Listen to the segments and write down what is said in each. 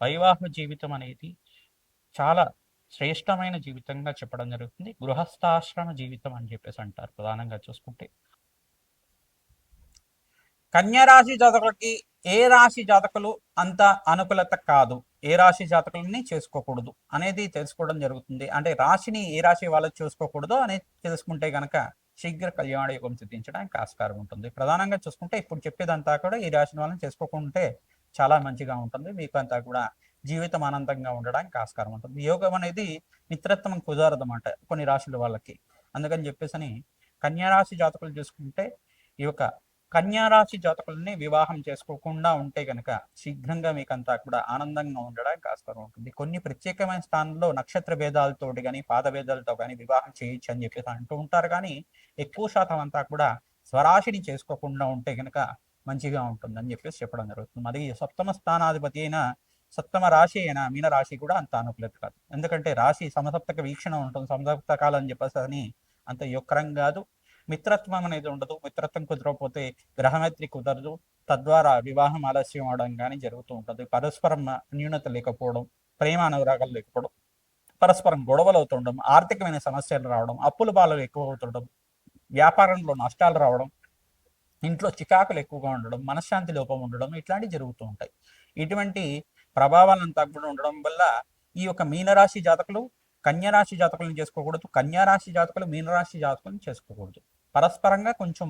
వైవాహ జీవితం అనేది చాలా శ్రేష్టమైన జీవితంగా చెప్పడం జరుగుతుంది. గృహస్థాశ్రమ జీవితం అని చెప్పేసి అంటారు ప్రధానంగా చూసుకుంటే. కన్యరాశి జాతకులకి ఏ రాశి జాతకులు అంత అనుకూలత కాదు? ఏ రాశి జాతకులని చేసుకోకూడదు అనేది తెలుసుకోవడం జరుగుతుంది. అంటే రాశిని ఏ రాశి వాళ్ళు చూసుకోకూడదు అనేది తెలుసుకుంటే గనక శీఘ్ర కళ్యాణ యోగం సిద్ధించడానికి ఆస్కారం ఉంటుంది. ప్రధానంగా చూసుకుంటే ఇప్పుడు చెప్పేదంతా కూడా ఈ రాశిని వాళ్ళని చేసుకోకుంటే చాలా మంచిగా ఉంటుంది. మీకు అంతా కూడా జీవితం ఆనందంగా ఉండడానికి ఆస్కారం ఉంటుంది. యోగం అనేది మిత్రత్వం కుదరదు అన్నమాట కొన్ని రాశుల వాళ్ళకి. అందుకని చెప్పేసి కన్యారాశి జాతకులు చూసుకుంటే ఈ యొక్క కన్యారాశి జాతకులని వివాహం చేసుకోకుండా ఉంటే కనుక శీఘ్రంగా మీకంతా కూడా ఆనందంగా ఉండడానికి ఆస్కారం ఉంటుంది. కొన్ని ప్రత్యేకమైన స్థానంలో నక్షత్ర భేదాలతోటి కానీ పాద భేదాలతో కానీ వివాహం చేయొచ్చు అని చెప్పేసి అంటూ ఉంటారు. కానీ ఎక్కువ శాతం అంతా కూడా స్వరాశిని చేసుకోకుండా ఉంటే కనుక మంచిగా ఉంటుందని చెప్పేసి చెప్పడం జరుగుతుంది. మరి సప్తమ స్థానాధిపతి అయిన సప్తమ రాశి అయిన మీన రాశి కూడా అంత అనుకూలత కాదు. ఎందుకంటే రాశి సమసప్తక వీక్షణ ఉంటుంది. సమసప్తకాలు అని చెప్పేసి అని అంత యొక్కరం కాదు. మిత్రత్వం అనేది ఉండదు. మిత్రత్వం కుదరకపోతే గ్రహమైత్రి కుదరదు. తద్వారా వివాహం ఆలస్యం అవడం కానీ జరుగుతూ ఉంటుంది. పరస్పరం న్యూనత లేకపోవడం ప్రేమ అనురాగాలు లేకపోవడం పరస్పరం గొడవలు అవుతుండడం ఆర్థికమైన సమస్యలు రావడం అప్పుల బాధలు ఎక్కువ అవుతుండడం వ్యాపారంలో నష్టాలు రావడం ఇంట్లో చికాకులు ఎక్కువగా ఉండడం మనశ్శాంతి లోపం ఉండడం ఇట్లాంటివి జరుగుతూ ఉంటాయి. ఇటువంటి ప్రభావాలంతా కూడా ఉండడం వల్ల ఈ యొక్క మీనరాశి జాతకులు కన్యరాశి జాతకులను చేసుకోకూడదు కన్యారాశి జాతకులు మీనరాశి జాతకులను చేసుకోకూడదు. పరస్పరంగా కొంచెం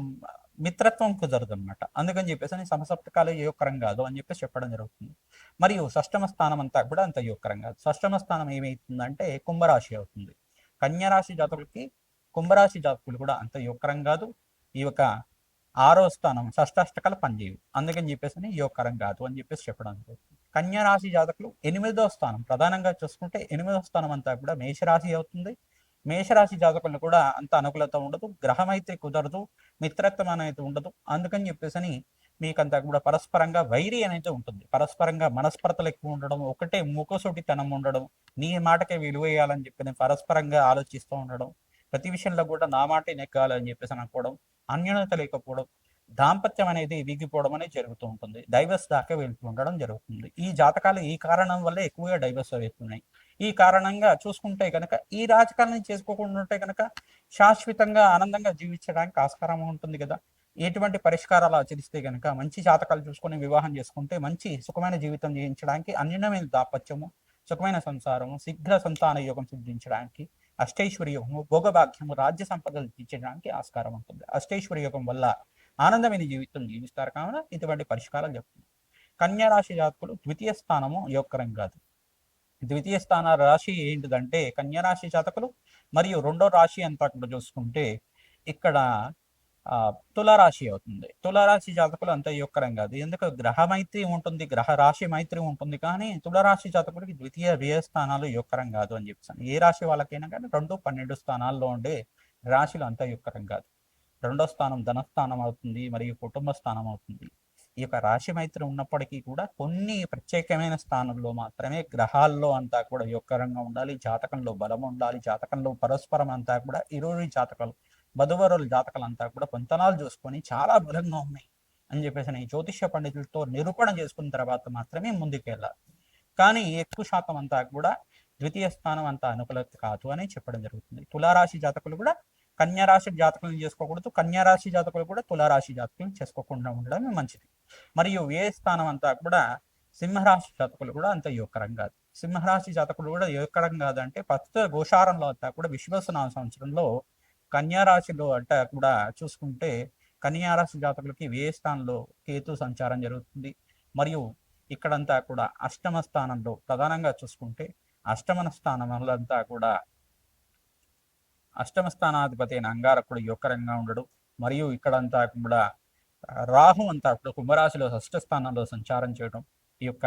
మిత్రత్వం కుదరదు అనమాట అందుకని చెప్పేసి సమసప్తకాలు యోగకరం కాదు అని చెప్పేసి చెప్పడం జరుగుతుంది. మరియు షష్టమ స్థానం అంతా కూడా అంత యోగకరం కాదు. షష్టమ స్థానం ఏమైతుందంటే కుంభరాశి అవుతుంది. కన్యారాశి జాతకులకి కుంభరాశి జాతకులు కూడా అంత యోగకరం కాదు. ఈ యొక్క ఆరో స్థానం షష్టాష్టకాలు పనిచేయవు. అందుకని చెప్పేసి యోగకరం కాదు అని చెప్పేసి చెప్పడానికి కన్యా రాశి జాతకులు ఎనిమిదో స్థానం. ప్రధానంగా చూసుకుంటే ఎనిమిదో స్థానం అంతా కూడా మేషరాశి అవుతుంది. మేషరాశి జాతకులు కూడా అంత అనుకూలత ఉండదు. గ్రహం అయితే కుదరదు. మిత్రత్వం అనేది ఉండదు. అందుకని చెప్పేసి మీకంతా కూడా పరస్పరంగా వైరి అనేది ఉంటుంది. పరస్పరంగా మనస్పర్తలు ఎక్కువ ఉండడం ఒకటే ముఖసూటితనం ఉండడం నీ మాటకే విలువ వేయాలని చెప్పి పరస్పరంగా ఆలోచిస్తూ ఉండడం ప్రతి విషయంలో కూడా నా మాటే నెక్కాలని చెప్పేసి అనుకోవడం అన్యోన్యత లేకపోవడం దాంపత్యం అనేది వీగిపోవడం అనేది జరుగుతూ ఉంటుంది. డైవర్స్ దాకా వెళ్తూ ఉండడం జరుగుతుంది. ఈ జాతకాలు ఈ కారణం వల్ల ఎక్కువగా డైవర్స్ అవుతున్నాయి. ఈ కారణంగా చూసుకుంటే కనుక ఈ రాజకాలను చేసుకోకుండా ఉంటే కనుక శాశ్వతంగా ఆనందంగా జీవించడానికి ఆస్కారం ఉంటుంది కదా. ఎటువంటి పరిష్కారాలు ఆచరిస్తే కనుక మంచి జాతకాలు చూసుకొని వివాహం చేసుకుంటే మంచి సుఖమైన జీవితం జీవించడానికి అన్యమైన దాపత్యము సుఖమైన సంసారము శీఘ్ర సంతాన యోగం సిద్ధించడానికి అష్టైశ్వర్య యోగము భోగభాగ్యము రాజ్య సంపదలు తీర్చడానికి ఆస్కారం ఉంటుంది. అష్టైశ్వర్య యోగం వల్ల ఆనందమైన జీవితం జీవిస్తారు. కావున ఇటువంటి పరిష్కారాలు చెప్తుంది కన్యా రాశి జాతకులు ద్వితీయ స్థానము యోగకరం కాదు. ద్వితీయ స్థాన రాశి ఏంటిదంటే కన్యా రాశి జాతకులు మరియు రెండో రాశి అంతా కూడా చూసుకుంటే ఇక్కడ తులారాశి అవుతుంది. తులారాశి జాతకులు అంత యొక్కరం కాదు. ఎందుకు? గ్రహ మైత్రి ఉంటుంది గ్రహ రాశి మైత్రి ఉంటుంది కానీ తులారాశి జాతకుడికి ద్వితీయ వ్యయ స్థానాలు యొక్కరం కాదు అని చెప్తాను ఏ రాశి వాళ్ళకైనా కానీ రెండు పన్నెండు స్థానాల్లో ఉండే రాశులు అంత యొక్కరం కాదు. రెండో స్థానం ధనస్థానం అవుతుంది మరియు కుటుంబ స్థానం అవుతుంది. ఈ యొక్క రాశి మైత్రి ఉన్నప్పటికీ కూడా కొన్ని ప్రత్యేకమైన స్థానంలో మాత్రమే గ్రహాల్లో అంతా కూడా యొక్కరంగా ఉండాలి. జాతకంలో బలం ఉండాలి. జాతకంలో పరస్పరం అంతా కూడా ఇరువురి జాతకాలు వధువరుల జాతకాలు అంతా కూడా పొంతనాలు చూసుకొని చాలా బలంగా ఉన్నాయి అని చెప్పేసి నేను జ్యోతిష్య పండితులతో నిరూపణ చేసుకున్న తర్వాత మాత్రమే ముందుకెళ్ళాలి. కానీ ఎక్కువ శాతం అంతా కూడా ద్వితీయ స్థానం అంతా అనుకూలత కాదు అని చెప్పడం జరుగుతుంది. తులారాశి జాతకులు కూడా కన్యారాశి జాతకులను చేసుకోకూడదు కన్యారాశి జాతకులు కూడా తులారాశి జాతకులను చేసుకోకుండా ఉండడం మంచిది. మరియు ఏ స్థానం అంతా కూడా సింహరాశి జాతకులు కూడా అంత యోగకరం కాదు. సింహరాశి జాతకులు కూడా యోగకరం కాదంటే ప్రస్తుత గోచారంలో అంతా కూడా విశ్వసనామ సంవత్సరంలో కన్యారాశిలో అంటే కూడా చూసుకుంటే కన్యారాశి జాతకులకి వ్యయ స్థానంలో కేతు సంచారం జరుగుతుంది? మరియు ఇక్కడంతా కూడా అష్టమ స్థానంలో ప్రధానంగా చూసుకుంటే అష్టమ స్థానంలో కూడా అష్టమ స్థానాధిపతి అయిన అంగారకుడు యోకరంగా ఉండడు. మరియు ఇక్కడంతా కూడా రాహు అంతా కూడా కుంభరాశిలో షష్ఠ స్థానంలో సంచారం చేయడం ఈ యొక్క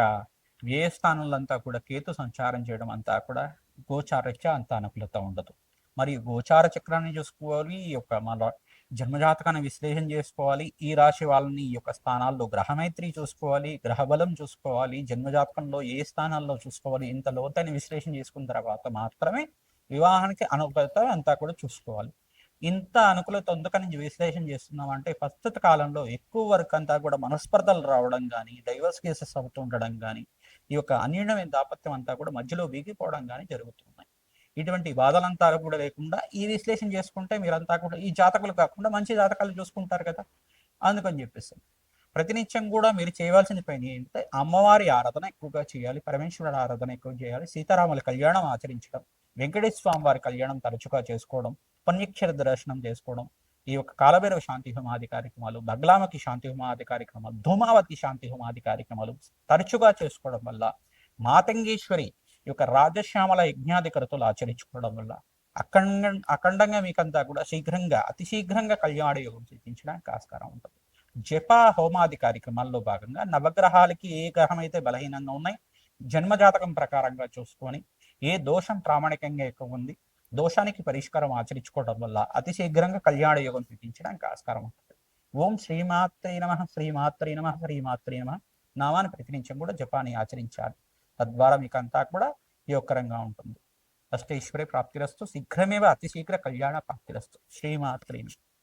వ్యయ స్థానంలో అంతా కూడా కేతు సంచారం చేయడం అంతా కూడా గోచారత్య అంత అనుకూలత ఉండదు. మరియు గోచార చక్రాన్ని చూసుకోవాలి ఈ యొక్క మన జన్మజాతకాన్ని విశ్లేషణ చేసుకోవాలి ఈ రాశి వాళ్ళని ఈ యొక్క స్థానాల్లో గ్రహమైత్రి చూసుకోవాలి గ్రహబలం చూసుకోవాలి జన్మజాతకంలో ఏ స్థానాల్లో చూసుకోవాలి ఇంత లోతైన విశ్లేషణ చేసుకున్న తర్వాత మాత్రమే వివాహానికి అనుకూలత అంతా కూడా చూసుకోవాలి. ఇంత అనుకూలత ఎందుకని విశ్లేషణ చేస్తున్నామంటే ప్రస్తుత కాలంలో ఎక్కువ వరకు అంతా కూడా మనస్పర్ధలు రావడం కానీ డైవర్స్ కేసెస్ అవుతుండడం కానీ ఈ యొక్క అన్యూనమైన దాపత్యం అంతా కూడా మధ్యలో వీగిపోవడం కానీ జరుగుతున్నాయి ఇటువంటి బాధలంతా కూడా లేకుండా ఈ విశ్లేషణ చేసుకుంటే మీరంతా కూడా ఈ జాతకులు కాకుండా మంచి జాతకాలు చూసుకుంటారు కదా అందుకని చెప్పేసి. ప్రతినిత్యం కూడా మీరు చేయవలసిన పని ఏంటంటే అమ్మవారి ఆరాధన ఎక్కువగా చేయాలి పరమేశ్వరుడు ఆరాధన ఎక్కువ చేయాలి సీతారాముల కళ్యాణం ఆచరించడం వెంకటేశ్వర స్వామి వారి కళ్యాణం తరచుగా చేసుకోవడం పుణ్యక్షర దర్శనం చేసుకోవడం ఈ యొక్క కాలభైరవ శాంతి హోమాది కార్యక్రమాలు బగ్లామకి శాంతి హోమాది కార్యక్రమాలు ధూమావతి శాంతి హోమాది కార్యక్రమాలు తరచుగా చేసుకోవడం వల్ల మాతంగేశ్వరి ఈ యొక్క రాజశ్యామల యజ్ఞాధికరతలు ఆచరించుకోవడం వల్ల అఖండ అఖండంగా మీకంతా కూడా శీఘ్రంగా అతి శీఘ్రంగా కళ్యాణ యోగం సిద్ధించడానికి ఆస్కారం ఉంటుంది. జప హోమాది కార్యక్రమాల్లో భాగంగా నవగ్రహాలకి ఏ గ్రహం అయితే బలహీనంగా ఉన్నాయి జన్మజాతకం ప్రకారంగా చూసుకొని ఏ దోషం ప్రామాణికంగా ఎక్కువ ఉంది దోషానికి పరిష్కారం ఆచరించుకోవడం వల్ల అతి శీఘ్రంగా కళ్యాణ యోగం సిద్ధించడానికి ఆస్కారం ఉంటుంది. ఓం శ్రీమాత్రే నమ శ్రీమాత్రే నమ శ్రీమాత్రే నమ. నామాన్ని ప్రతినిత్యం కూడా జపాన్ని ఆచరించాలి. తద్వారా మీకు అంతా కూడా యోగకరంగా ఉంటుంది. అష్టైశ్వర్య ప్రాప్తిరస్తు శీఘ్రమేవ అతి శీఘ్ర కళ్యాణ ప్రాప్తిరస్తు. శ్రీమాత్రేమి